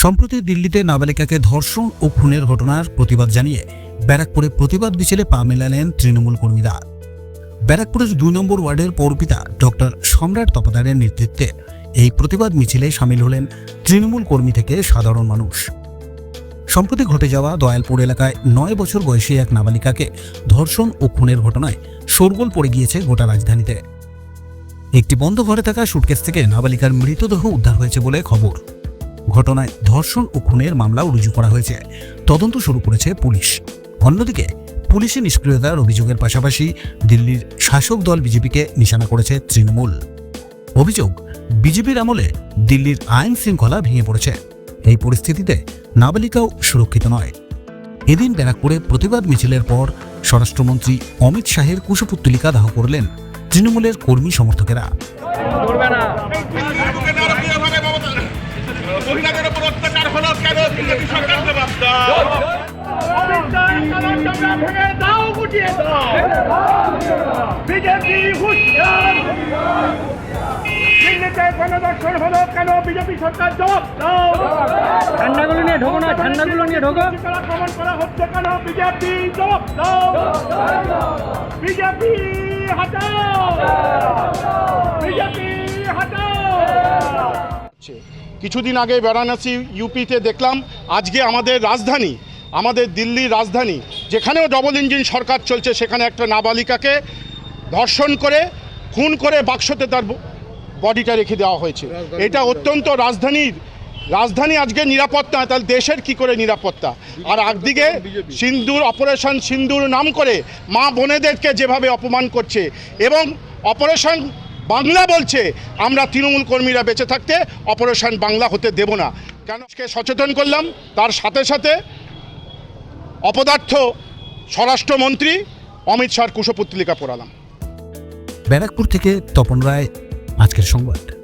সম্প্রতি দিল্লিতে নাবালিকাকে ধর্ষণ ও খুনের ঘটনার প্রতিবাদ জানিয়ে ব্যারাকপুরে প্রতিবাদ মিছিলে পা মেলালেন তৃণমূল কর্মীরা। ব্যারাকপুরের দুই নম্বর ওয়ার্ডের পৌরপিতা ডক্টর সম্রাট তপাদারের নেতৃত্বে এই প্রতিবাদ মিছিলে সামিল হলেন তৃণমূল কর্মী থেকে সাধারণ মানুষ। সম্প্রতি ঘটে যাওয়া দয়ালপুর এলাকায় নয় বছর বয়সী এক নাবালিকাকে ধর্ষণ ও খুনের ঘটনায় শোরগোল পড়ে গিয়েছে গোটা রাজধানীতে। একটি বন্ধ ঘরে থাকা সুটকেস থেকে নাবালিকার মৃতদেহ উদ্ধার হয়েছে বলে খবর। ঘটনায় ধর্ষণ ও খুনের মামলাও রুজু করা হয়েছে। তদন্ত শুরু করেছে পুলিশ। অন্যদিকে, পুলিশের নিষ্ক্রিয়তার অভিযোগের পাশাপাশি দিল্লির শাসক দল বিজেপিকে নিশানা করেছে তৃণমূল। অভিযোগ, বিজেপির আমলে দিল্লির আইন শৃঙ্খলা ভেঙে পড়েছে। এই পরিস্থিতিতে নাবালিকাও সুরক্ষিত নয়। এদিন ব্যারাকপুরে প্রতিবাদ মিছিলের পর স্বরাষ্ট্রমন্ত্রী অমিত শাহের কুশপুত্তলিকা দাহ করলেন তৃণমূলের কর্মী সমর্থকেরা। ভেঙে দাও গুটিয়ে দাও। বিজেপি হুঁশিয়ার। দিল্লিতে গণদর্শন হলো কেন বিজেপি সরকার জবাব দাও। ঠান্ডাগুলো নিয়ে ঢোকো না ঠান্ডাগুলো নিয়ে ঢোকো। আক্রমণ করা হচ্ছে কেন বিজেপি জবাব দাও। বিজেপি হটাও। বিজেপি হটাও। কিছুদিন আগে বারাণসী ইউপিতে দেখলাম আজকে আমাদের রাজধানী আমাদের দিল্লির রাজধানী যেখানেও ডবল ইঞ্জিন সরকার চলছে সেখানে একটা নাবালিকাকে ধর্ষণ করে খুন করে বাক্সতে তার বডিটা রেখে দেওয়া হয়েছে। এটা অত্যন্ত রাজধানীর রাজধানী আজকে নিরাপত্তা তাহলে দেশের কি করে নিরাপত্তা? আর একদিকে সিন্দুর অপারেশন সিন্দুর নাম করে মা বোনেদেরকে যেভাবে অপমান করছে এবং অপারেশন বাংলা বলছে আমরা তৃণমূল কর্মীরা বেঁচে থাকতে অপারেশন বাংলা হতে দেব না। কেন? সচেতন করলাম তার সাথে সাথে অপদার্থ স্বরাষ্ট্রমন্ত্রী অমিত শাহর কুশপুত্তলিকা পড়ালাম। ব্যারাকপুর থেকে তপন রায় আজকের সংবাদ।